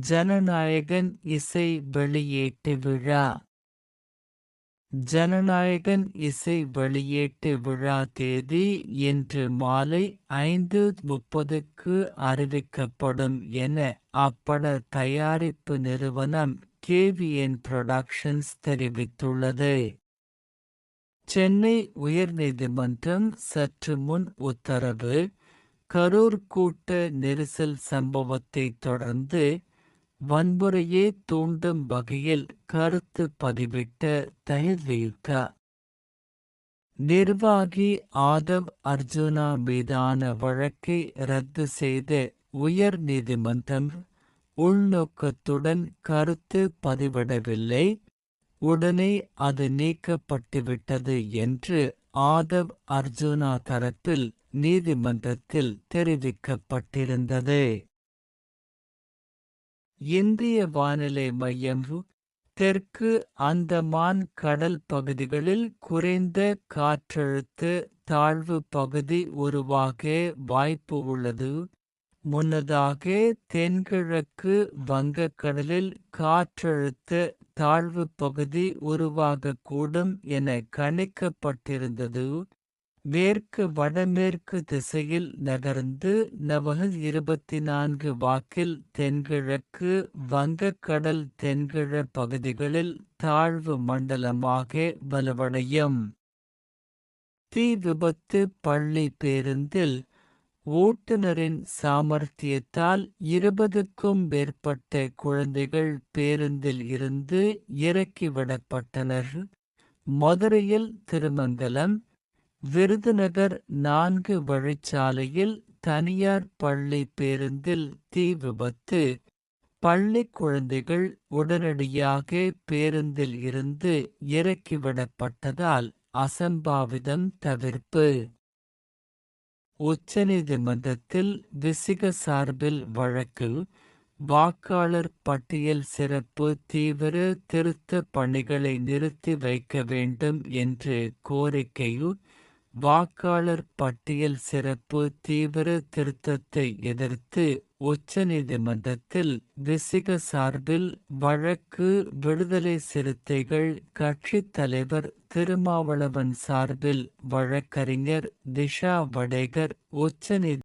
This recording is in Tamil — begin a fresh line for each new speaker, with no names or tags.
ஜனநாயகன் இசை வெளியீட்டு விழா. ஜனநாயகன் இசை வெளியீட்டு விழா தேதி இன்று மாலை ஐந்து முப்பதுக்கு அறிவிக்கப்படும் என அப்பட தயாரிப்பு நிறுவனம் கேவிஎன் புரொடக்ஷன்ஸ் தெரிவித்துள்ளது. சென்னை உயர்நீதிமன்றம் சற்று முன் உத்தரவு கரூர் கூட்ட நெரிசல் சம்பவத்தை தொடர்ந்து வன்முறையே தூண்டும் வகையில் கருத்து பதிவிட்ட தயர்வியுக்க நிர்வாகி ஆதவ் அர்ஜுனா மீதான வழக்கை ரத்து செய்த உயர் நீதிமன்றம் உள்நோக்கத்துடன் கருத்து பதிவிடவில்லை. உடனே அது நீக்கப்பட்டுவிட்டது என்று ஆதவ் அர்ஜுனா தரப்பில் நீதிமன்றத்தில் தெரிவிக்கப்பட்டிருந்தது. இந்திய வானிலை மையம் தெற்கு அந்தமான் கடல் பகுதிகளில் குறைந்த காற்றழுத்த தாழ்வு பகுதி உருவாக வாய்ப்பு உள்ளது. முன்னதாக தென்கிழக்கு வங்கக்கடலில் காற்றழுத்த தாழ்வு பகுதி உருவாகக்கூடும் என கணிக்கப்பட்டிருந்தது. மேற்கு வடமேற்கு திசையில் நகர்ந்து நவகல் இருபத்தி நான்கு வாக்கில் தென்கிழக்கு வங்கக்கடல் தென்கிழ பகுதிகளில் தாழ்வு மண்டலமாக வலுவடையும். தீ விபத்து பள்ளி பேருந்தில் ஓட்டுநரின் சாமர்த்தியத்தால் இருபதுக்கும் மேற்பட்ட குழந்தைகள் பேருந்தில் இருந்து இறக்கிவிடப்பட்டனர். மதுரையில் திருமங்கலம் விருதுநகர் நான்கு வழிச்சாலையில் தனியார் பள்ளி பேருந்தில் தீ விபத்து. பள்ளி குழந்தைகள் உடனடியாக பேருந்தில் இருந்து இறக்கிவிடப்பட்டதால் அசம்பாவிதம் தவிர்ப்பு. உச்சநீதிமன்றத்தில் விசிக சார்பில் வழக்கு வாக்காளர் பட்டியல் சிறப்பு தீவிர திருத்த பணிகளை நிறுத்தி வைக்க வேண்டும் என்று கோரிக்கையு வாக்காளர் பட்டியல் சிறப்பு தீவிர திருத்தத்தை எதிர்த்து உச்சநீதிமன்றத்தில் விசிக சார்பில் வழக்கு விடுதலை சிறுத்தைகள் கட்சித் தலைவர் திருமாவளவன் சார்பில் வழக்கறிஞர் திஷா வடேகர் உச்சநீதி